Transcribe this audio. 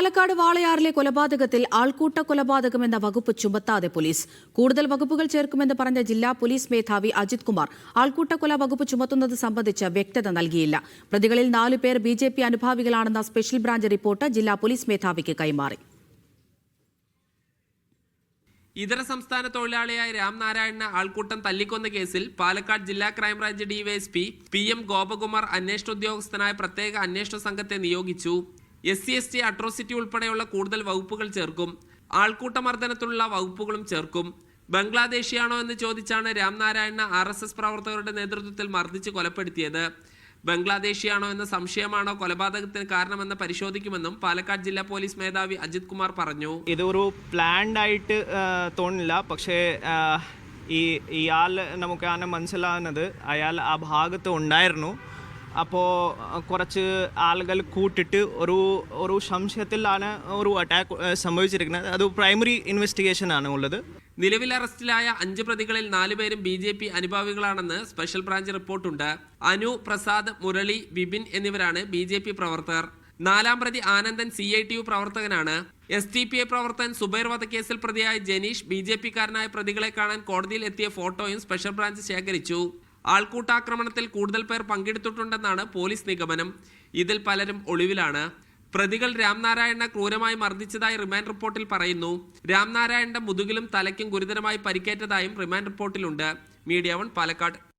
പാലക്കാട് വാളയാറിലെ കൊലപാതകത്തിൽ ആൾക്കൂട്ട കൊലപാതകം എന്ന വകുപ്പ് ചുമത്താതെ പോലീസ്. കൂടുതൽ വകുപ്പുകൾ ചേർക്കുമെന്ന് പറഞ്ഞ ജില്ലാ പോലീസ് മേധാവി അജിത് കുമാർ ആൾക്കൂട്ട കൊല വകുപ്പ് ചുമത്തുന്നത് സംബന്ധിച്ച് വ്യക്തത നൽകിയില്ല. പ്രതികളിൽ നാലുപേർ ബി ജെ പി അനുഭാവികളാണെന്ന സ്പെഷ്യൽ ബ്രാഞ്ച് റിപ്പോർട്ട് ജില്ലാ പോലീസ് മേധാവിക്ക് കൈമാറി. ഇതര സംസ്ഥാന തൊഴിലാളിയായ രാംനാരായണനെ ആൾക്കൂട്ടം തല്ലിക്കൊന്ന കേസിൽ പാലക്കാട് ജില്ലാ crime branch DYSP P M Gopakumar അന്വേഷണ ഉദ്യോഗസ്ഥനായ പ്രത്യേക അന്വേഷണ സംഘത്തെ നിയോഗിച്ചു. S C S T atrocity ഉൾപ്പെടെയുള്ള കൂടുതൽ വകുപ്പുകൾ ചേർക്കും. ആൾക്കൂട്ട മർദ്ദനത്തിലുള്ള വകുപ്പുകളും ചേർക്കും. ബംഗ്ലാദേശിയാണോ എന്ന് ചോദിച്ചാണ് രാംനാരായണ ആർ എസ് എസ് പ്രവർത്തകരുടെ നേതൃത്വത്തിൽ മർദ്ദിച്ച് കൊലപ്പെടുത്തിയത്. ബംഗ്ലാദേശിയാണോ എന്ന സംശയമാണോ കൊലപാതകത്തിന് കാരണമെന്ന് പരിശോധിക്കുമെന്നും പാലക്കാട് ജില്ലാ പോലീസ് മേധാവി അജിത് കുമാർ പറഞ്ഞു. ഇതൊരു പ്ലാൻഡ് ആയിട്ട് തോന്നില്ല പക്ഷേ ഈ ഇയാൾ നമുക്കാണ് മനസ്സിലാകുന്നത് അയാൾ ആ ഭാഗത്ത് ഉണ്ടായിരുന്നു. അപ്പോൾ കുറച്ച് ആളുകൾ കൂട്ടിട്ട് ഒരു ഒരു സംശയത്തിലാണ് ഒരു അറ്റാക്ക് സംഭവിച്ചിരിക്കുന്നത്. അത് പ്രൈമറി ഇൻവെസ്റ്റിഗേഷൻ ആണ് ഉള്ളത്. നിലവിൽ അറസ്റ്റിലായ അഞ്ച് പ്രതികളിൽ നാലുപേരും ബി ജെ പി അനുഭാവികളാണെന്ന് സ്പെഷ്യൽ ബ്രാഞ്ച് റിപ്പോർട്ടുണ്ട്. അനു പ്രസാദ് മുരളി വിപിൻ എന്നിവരാണ് ബി ജെ പി പ്രവർത്തകർ. നാലാം പ്രതി Anandan C I T U പ്രവർത്തകനാണ്. എസ് ടി പി ഐ പ്രവർത്തകൻ സുബൈർ വധക്കേസിൽ പ്രതിയായ ജനീഷ് ബി ജെ പിക്കാരനായ പ്രതികളെ കാണാൻ കോടതിയിൽ എത്തിയ ഫോട്ടോയും സ്പെഷ്യൽ ബ്രാഞ്ച് ശേഖരിച്ചു. ആൾക്കൂട്ടാക്രമണത്തിൽ കൂടുതൽ പേർ പങ്കെടുത്തിട്ടുണ്ടെന്നാണ് പോലീസ് നിഗമനം. ഇതിൽ പലരും ഒളിവിലാണ്. പ്രതികൾ രാംനാരായണനെ ക്രൂരമായി മർദ്ദിച്ചതായി റിമാൻഡ് റിപ്പോർട്ടിൽ പറയുന്നു. രാംനാരായണന്റെ മുതുകിലും തലയ്ക്കും ഗുരുതരമായി പരിക്കേറ്റതായും റിമാൻഡ് റിപ്പോർട്ടിലുണ്ട്. Media One Palakkad.